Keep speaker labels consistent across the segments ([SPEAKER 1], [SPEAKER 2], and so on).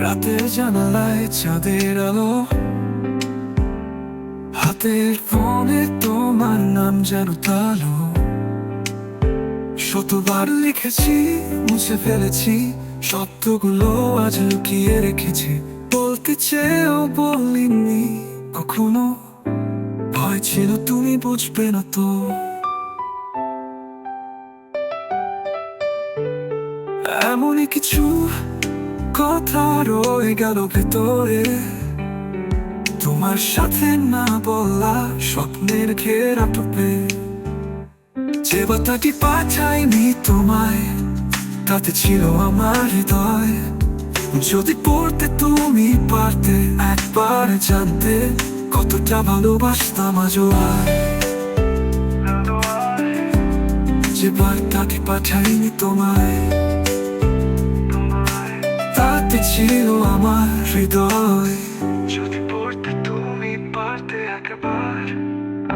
[SPEAKER 1] রাতের জানালায় চাঁদের আলো। হাতের ফোনে তোমার নাম যেন তালো। শতবার লিখেছি, মুছে ফেলেছি শব্দগুলো আজ লুকিয়ে রেখেছি। বলতে চেয়েও বলিনি, কখনো। ভয় ছিল, তুমি বুঝবে না তো। এমনই কিছু কথা রয়ে গেল ভেতরে। তোমার সাথে না বলা স্বপ্নের ঘেরা টোপে। যে বার্তাটি পাঠাইনি তোমায়, তাতে ছিল আমার হৃদয়। যদি পড়তে তুমি পারতে, একবার জানতে কতটা ভালোবাসতাম আজও আর যে বার্তাটি পাঠাইনি তোমায় ছিল আমার হৃদয়। যদি পড়তে তুমি পারতে একবার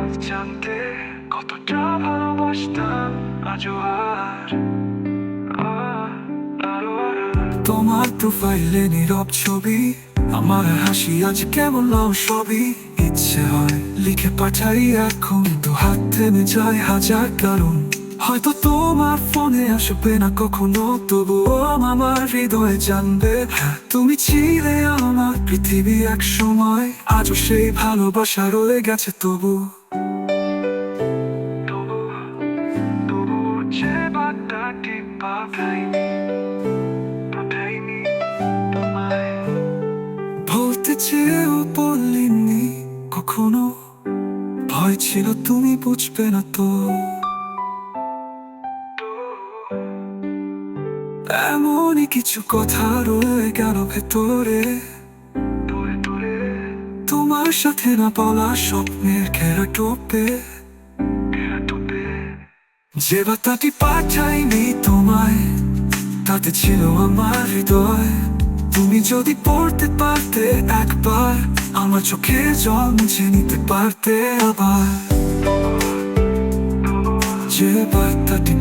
[SPEAKER 1] আজ জানতে কতটা ভালোবাসতাম আজও আর আর, আরও আর। তোমার প্রোফাইলে নীরব ছবি আমার হাসি আজ কেমন নাও সবই। ইচ্ছে হয় লিখে পাঠাই এখন তো হাত থেমে যায় হাজার কারণ। হয়তো তোমার ফোনে আসবে না কখনো তবুও আমার হৃদয়ে জানবে। হ্যাঁ, তুমি ছিলে আমার পৃথিবী এক সময় আজও সেই ভালোবাসা রয়ে গেছে তবু। বলতে চেয়েও বলিনি কখনো ভয় ছিল তুমি বুঝবে না তো। এমনই কিছু কথা রয়ে গেল ভেতরে। তোমার সাথে না বলা স্বপ্নের ঘেরা টোপে। যে বার্তাটি পাঠাইনি তোমায়, তাতে ছিল আমার হৃদয়। তুমি যদি পড়তে পারতে একবার, আমার চোখে জল মুছে নিতে পারতে আবার। যে বার্তাটি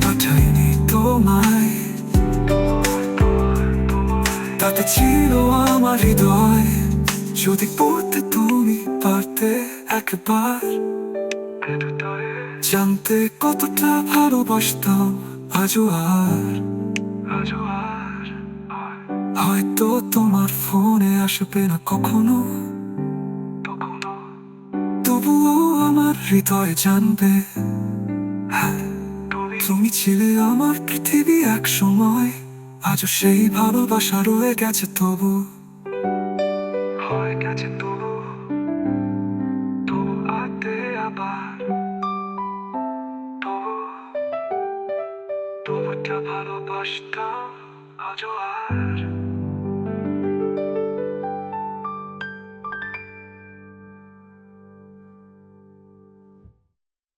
[SPEAKER 1] তাতে ছিল আমার হৃদয়। যদি পড়তে তুমি পারতে একবার। জানতে কতটা ভালোবাসতাম আজও আর। হয়তো তোমার ফোনে আসবে না কখনো। তবুও আমার হৃদয় জানবে। হ্যাঁ, তুমি ছিলে আমার পৃথিবী এক সময়। আজও সেই ভালোবাসা রয়ে গেছে তবু। তবু। আতে আবার। ভালোবাসতাম আজও আর।